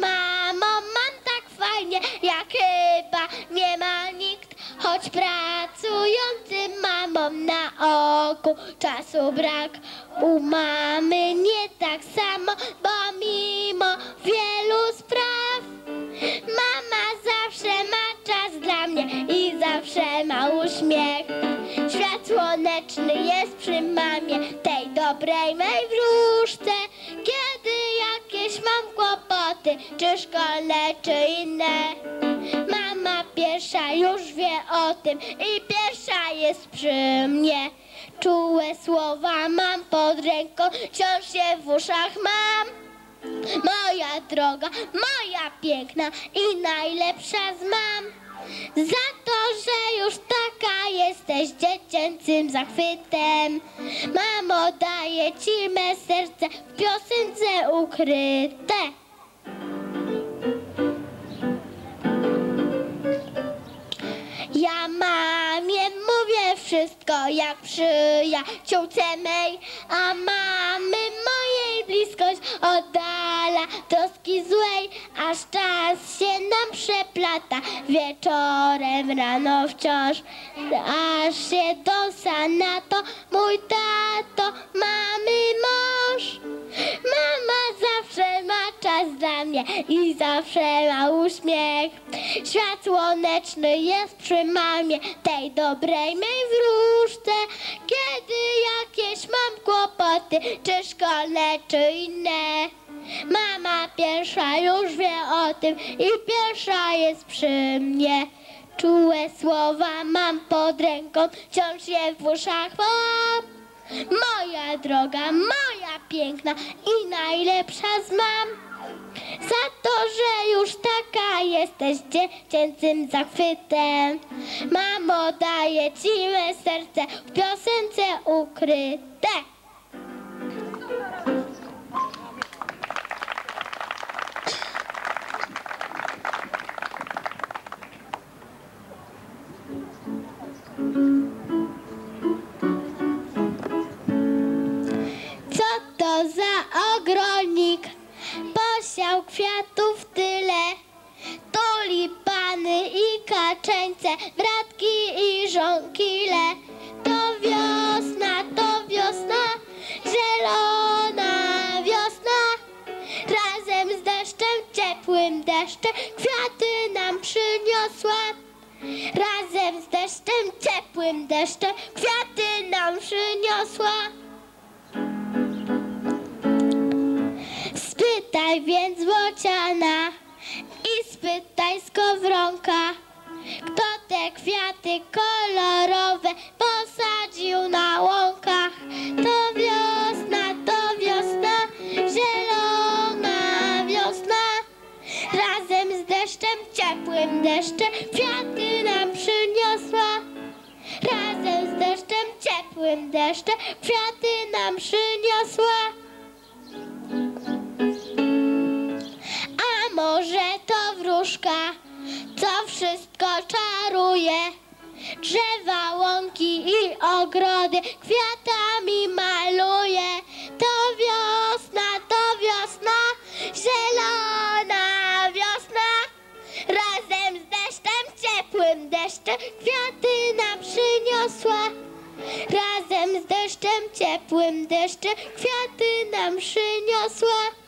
mamą mam tak fajnie, jak chyba nie ma nikt. Choć pracującym mamom na oku czasu brak. U mamy nie tak samo, bo mimo wielu spraw Mama zawsze ma czas dla mnie i zawsze ma uśmiech. Świat słoneczny jest przy mamie, tej dobrej mej wróżce. Kiedy jakieś mam kłopoty, czy szkolne, czy inne. Mama pierwsza już wie o tym i pierwsza jest przy mnie. Czułe słowa mam pod ręką, wciąż je w uszach mam. Moja droga, moja piękna i najlepsza z mam. Za to, że już taka jesteś dziecięcym zachwytem. Mamo, daję ci me serce w piosence ukryte. Ja mamie mówię wszystko jak przyjaciółce mej, a mamy bliskość oddala. Troski złej, aż czas się nam przeplata. Wieczorem rano wciąż, aż się dosa na to mój tato, mamy mąż. Dla mnie i zawsze ma uśmiech. Świat słoneczny jest przy mamie, tej dobrej mej wróżce. Kiedy jakieś mam kłopoty, czy szkolne, czy inne. Mama pierwsza już wie o tym i pierwsza jest przy mnie. Czułe słowa mam pod ręką, wciąż je w uszach mam. Moja droga, moja piękna i najlepsza z mam. Za to, że już taka jesteś dziecięcym zachwytem. Mamo, daję ci me serce w piosence ukryte. Co to za ogronik? Deszczem, kwiaty nam przyniosła. Razem z deszczem, ciepłym deszczem, kwiaty nam przyniosła. Spytaj więc Bociana i spytaj Skowronka, kto te kwiaty kolorowe posadził kwiaty nam przyniosła. A może to wróżka, co wszystko czaruje? Drzewa, łąki i ogrody kwiatami maluje. To wiosna, to wiosna, zielona wiosna. Razem z deszczem, ciepłym deszczem, kwiaty nam przyniosła. Razem z deszczem, ciepłym deszczem, kwiaty nam przyniosła.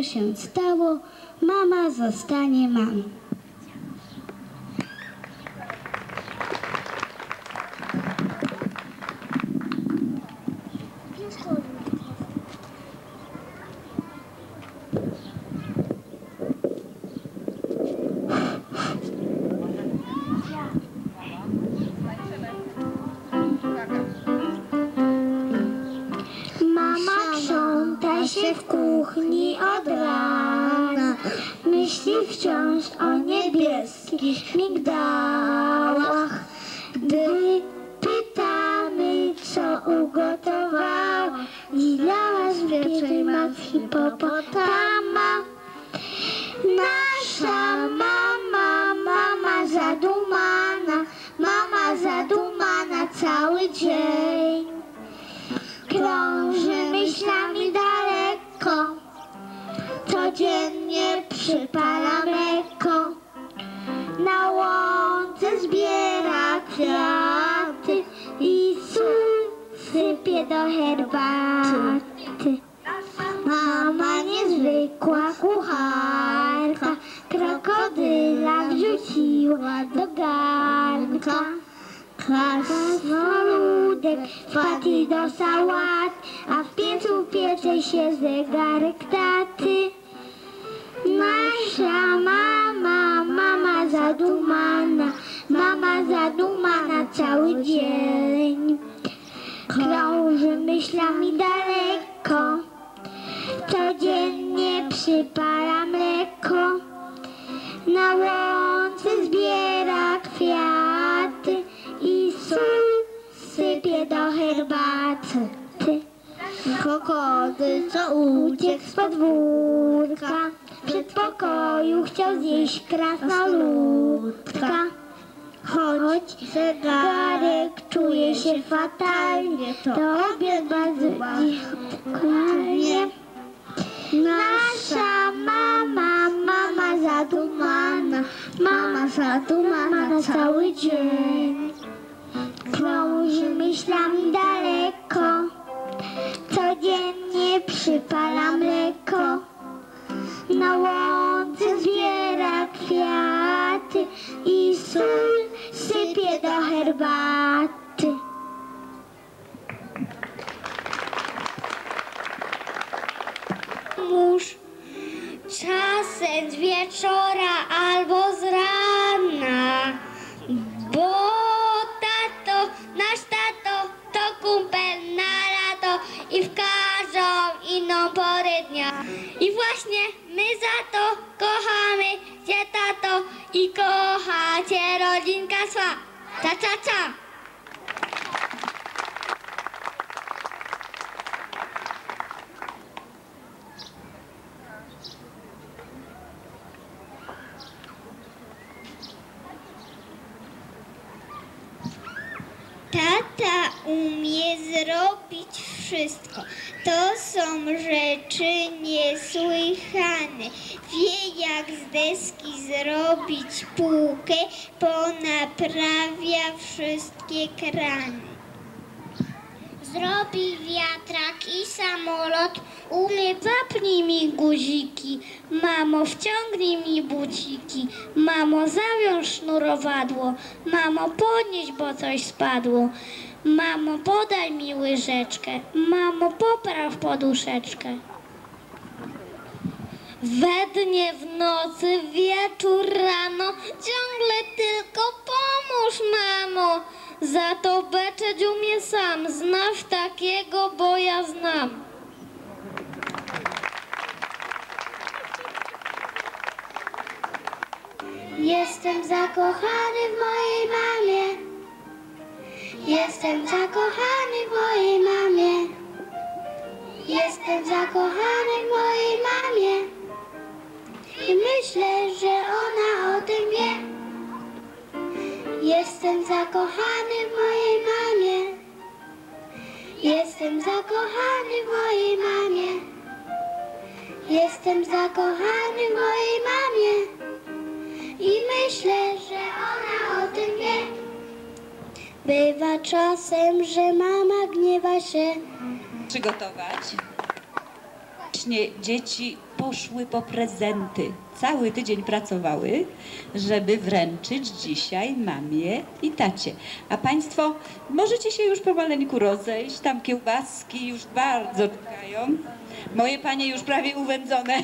Co się stało, mama zostanie mamą. Się w kuchni od rana. Myśli wciąż o niebieskich migdałach. Gdy pytamy, co ugotowała, zlała z wieczej mac hipopotama. Nasza mama, mama zadumana, mama zadumana cały dzień przypala mleko. Na łące zbiera kwiaty i sól sypie do herbaty. Mama niezwykła kucharka, krokodyla wrzuciła do garnka. Krasnoludek wpadł do sałat, a w piecu piecze się zegarek taty. Mama, mama zadumana, mama zadumana cały dzień. Krąży myślami daleko, codziennie przypala mleko. Na łące zbiera kwiaty i sól sypie do herbaty. Krokodyl, co uciekł z podwórka, w przedpokoju chciał zjeść krasnoludka. Choć zegarek czuje się fatalnie, to obiad bardzo. Nasza mama, mama zadumana, mama zadumana cały dzień. Krąży myślami daleko, codziennie przypala mleko. Na łące zbiera kwiaty i sól sypie do herbaty. Inną porę dnia. I właśnie my za to kochamy cię tato i kocha cię rodzinka swa. Ca, ca, ca. Tata umie zrobić wszystko. To są rzeczy niesłychane. Wie jak z deski zrobić półkę, ponaprawia wszystkie krany. Zrobi wiatrak i samolot, umie, zapnij mi guziki. Mamo, wciągnij mi buciki. Mamo, zawiąż sznurowadło. Mamo, podnieś, bo coś spadło. Mamo, podaj mi łyżeczkę. Mamo, popraw poduszeczkę. We dnie, w nocy, wieczór, rano, ciągle tylko pomóż, mamo. Za to beczeć umie sam, znasz takiego, bo ja znam. Jestem zakochany w mojej mamie. Jestem zakochany w mojej mamie. Jestem zakochany w mojej mamie. I myślę, że ona o tym wie. Jestem zakochany w mojej mamie. Jestem zakochany w mojej mamie. Jestem zakochany w mojej mamie. I myślę, że ona o tym wie. Bywa czasem, że mama gniewa się. przygotować. Właśnie dzieci poszły po prezenty. Cały tydzień pracowały, żeby wręczyć dzisiaj mamie i tacie. A Państwo możecie się już pomaleńku rozejść. Tam kiełbaski już bardzo czekają. Moje panie już prawie uwędzone.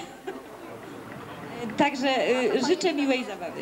Także y, życzę miłej zabawy.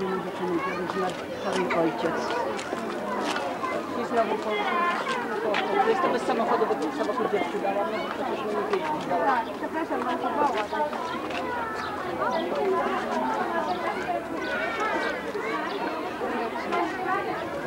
Że mój dziadek zmarł ojciec. I znowu po, po, po, jest to bez samochodu, bo tu samochód dziecku dałam, no bo przecież nie dałam. Tak, przepraszam, mam to woła. Dziękujemy bardzo.